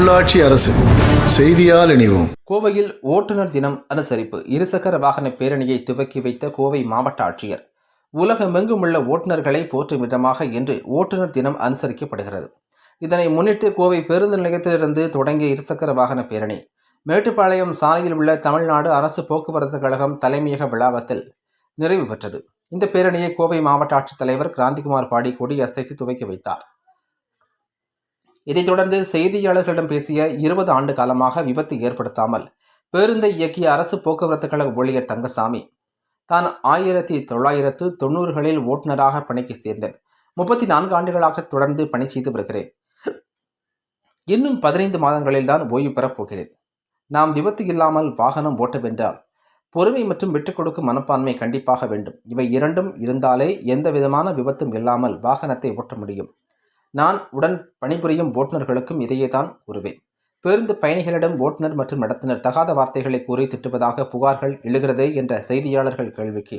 உள்ளாட்சி அரசு. செய்தியால் இணைவோம். கோவையில் ஓட்டுநர் தினம் அனுசரிப்பு. இருசக்கர வாகன பேரணியை துவக்கி வைத்த கோவை மாவட்ட ஆட்சியர். உலகமெங்கும் உள்ள ஓட்டுநர்களை போற்றும் விதமாக இன்று ஓட்டுநர் தினம் அனுசரிக்கப்படுகிறது. இதனை முன்னிட்டு கோவை பேருந்து நிலையத்திலிருந்து தொடங்கிய இருசக்கர வாகன பேரணி. மேட்டுப்பாளையம் சாலையில் உள்ள தமிழ்நாடு அரசு போக்குவரத்து கழகம் தலைமையக விழாவத்தில் நிறைவு பெற்றது. இந்த பேரணியை கோவை மாவட்ட ஆட்சித்தலைவர் கிராந்திகுமார் பாடி கொடியசைத்து துவக்கி வைத்தார். இதைத் தொடர்ந்து செய்தியாளர்களிடம் பேசிய இருபது ஆண்டு காலமாக விபத்து ஏற்படுத்தாமல் பேருந்தை இயக்கிய அரசு போக்குவரத்து கழக ஊழியர் தங்கசாமி தான் ஆயிரத்தி தொள்ளாயிரத்து தொண்ணூறுகளில் ஓட்டுநராக பணிக்கு சேர்ந்தேன். முப்பத்தி நான்கு ஆண்டுகளாக தொடர்ந்து பணி செய்து வருகிறேன். இன்னும் பதினைந்து மாதங்களில் தான் ஓய்வு பெறப் போகிறேன். நாம் விபத்து இல்லாமல் வாகனம் ஓட்டவென்றால் பொறுமை மற்றும் விட்டுக் கொடுக்கும் மனப்பான்மை கண்டிப்பாக வேண்டும். இவை இரண்டும் இருந்தாலே எந்த விதமான விபத்தும் இல்லாமல் வாகனத்தை ஓட்ட முடியும். நான் உடன் பணிபுரியும் ஓட்டுநர்களுக்கும் இதையே தான் கூறுவேன். பேருந்து பயணிகளிடம் ஓட்டுநர் மற்றும் நடத்துனர் தகாத வார்த்தைகளை கூறி திட்டுவதாக புகார்கள் எழுகிறது என்ற செய்தியாளர்கள் கேள்விக்கு.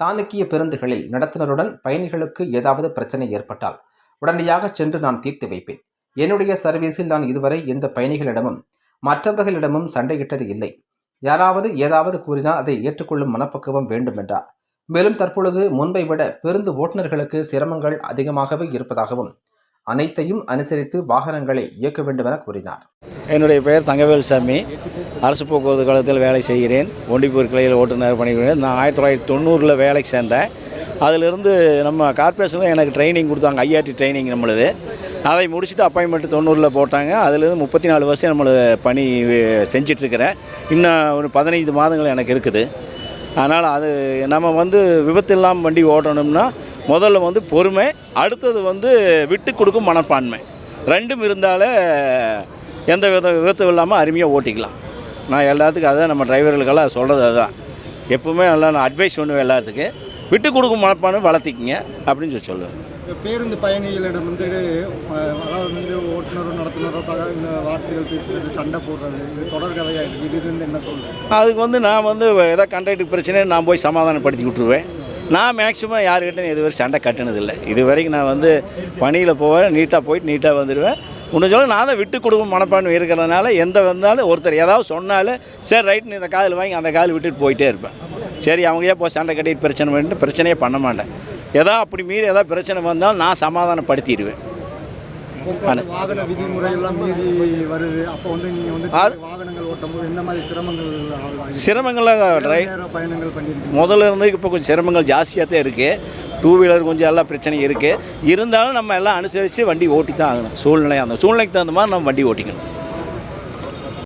தானுக்கிய பேருந்துகளில் நடத்துனருடன் பயணிகளுக்கு ஏதாவது பிரச்சனை ஏற்பட்டால் உடனடியாக சென்று நான் தீர்த்து வைப்பேன். என்னுடைய சர்வீஸில் நான் இதுவரை எந்த பயணிகளிடமும் மற்றவர்களிடமும் சண்டையிட்டது இல்லை. யாராவது ஏதாவது கூறினால் அதை ஏற்றுக்கொள்ளும் மனப்பக்குவம் வேண்டும் என்றார் மேலும் தற்பொழுது முன்பை விட பேருந்து ஓட்டுநர்களுக்கு சிரமங்கள் அதிகமாகவே இருப்பதாகவும் அனைத்தையும் அனுசரித்து வாகனங்களை இயக்க வேண்டும் என கூறினார். என்னுடைய பெயர் தங்கவேல் சாமி. அரசு போக்குவரத்து கழகத்தில் வேலை செய்கிறேன். ஒண்டிப்பூர் கிளையில் ஓட்டுநர் பணிபுரிகிறேன். நான் ஆயிரத்தி தொள்ளாயிரத்தி தொண்ணூறில் வேலைக்கு சேர்ந்தேன். அதிலிருந்து நம்ம கார்ப்பரேஷனில் எனக்கு ட்ரைனிங் கொடுத்தாங்க. ஐஆர்டி ட்ரைனிங் நம்மளுது. அதை முடிச்சுட்டு அப்பாயின்மெண்ட் தொண்ணூறில் போட்டாங்க. அதிலிருந்து முப்பத்தி நாலு வருஷம் நம்மள பணி செஞ்சிட்ருக்கிறேன். இன்னும் ஒரு பதினைந்து மாதங்கள் எனக்கு இருக்குது. அதனால் அது நம்ம வந்து விபத்து இல்லாமல் வண்டி ஓட்டணும்னா முதல்ல வந்து பொறுமை அடுத்தது வந்து விட்டு கொடுக்கும் மனப்பான்மை. ரெண்டும் இருந்தாலே எந்த வித விபத்தும் இல்லாமல் அருமையாக ஓட்டிக்கலாம். நான் எல்லாத்துக்கும் அதான் நம்ம டிரைவர்களுக்கெல்லாம் சொல்கிறது அதுதான். எப்பவுமே நல்லா நான் அட்வைஸ் பண்ணுவேன் எல்லாத்துக்கு. விட்டு கொடுக்கும் மனப்பான்மை வளர்த்திக்கிங்க அப்படின்னு சொல்லி சொல்லுவேன். பேருந்து பயணிகளிடம் வந்து அதாவது வந்து ஓட்டுநரும் நடத்துனரோ தக இந்த வார்த்தைகள் பேசுறது சண்டை போடுறது இது தொடர்கதையாக இருக்குது இது வந்து என்ன சொல்கிறது அதுக்கு வந்து நான் வந்து ஏதாவது கண்ட்ராக்ட் பிரச்சனை நான் போய் சமாதானப்படுத்தி விட்ருவேன் நான் மேக்ஸிமம் யாருக்கிட்டையும் இதுவரை சண்டை கட்டினதில்லை. இது வரைக்கும் நான் வந்து பணியில் போவேன் நீட்டாக போயிட்டு நீட்டாக வந்துடுவேன். முடிஞ்சாலும் நான் தான் விட்டு கொடுக்கும் மனப்பான்மை இருக்கிறதுனால எந்த வந்தாலும் ஒருத்தர் ஏதாவது சொன்னாலும் சரி ரைட்னு இந்த காதில் வாங்கி அந்த காதில் விட்டுட்டு போயிட்டே இருப்பேன். சரி அவங்க ஏன் போய் சண்டை கட்டிட்டு பிரச்சனை பண்ணிட்டு பிரச்சனையே பண்ண மாட்டேன். ஏதோ அப்படி மீறி ஏதாவது பிரச்சனை வந்தாலும் நான் சமாதானப்படுத்திடுவேன். வாகன விதிமுறையெல்லாம் மீறி வருது. அப்போ வந்து நீங்கள் வந்து வாகனங்கள் ஓட்டும்போது எந்த மாதிரி சிரமங்கள் ஆகலாம்? சிரமங்களை ட்ரை பயணங்கள் முதல்ல இருந்து இப்போ கொஞ்சம் சிரமங்கள் ஜாஸ்தியாக தான் இருக்குது டூ வீலர் கொஞ்சம் எல்லாம் பிரச்சனை இருக்குது இருந்தாலும் நம்ம எல்லாம் அனுசரித்து வண்டி ஓட்டி தான் ஆகணும். சூழ்நிலை அந்த சூழ்நிலைக்கு தகுந்த மாதிரி நம்ம வண்டி ஓட்டிக்கணும்.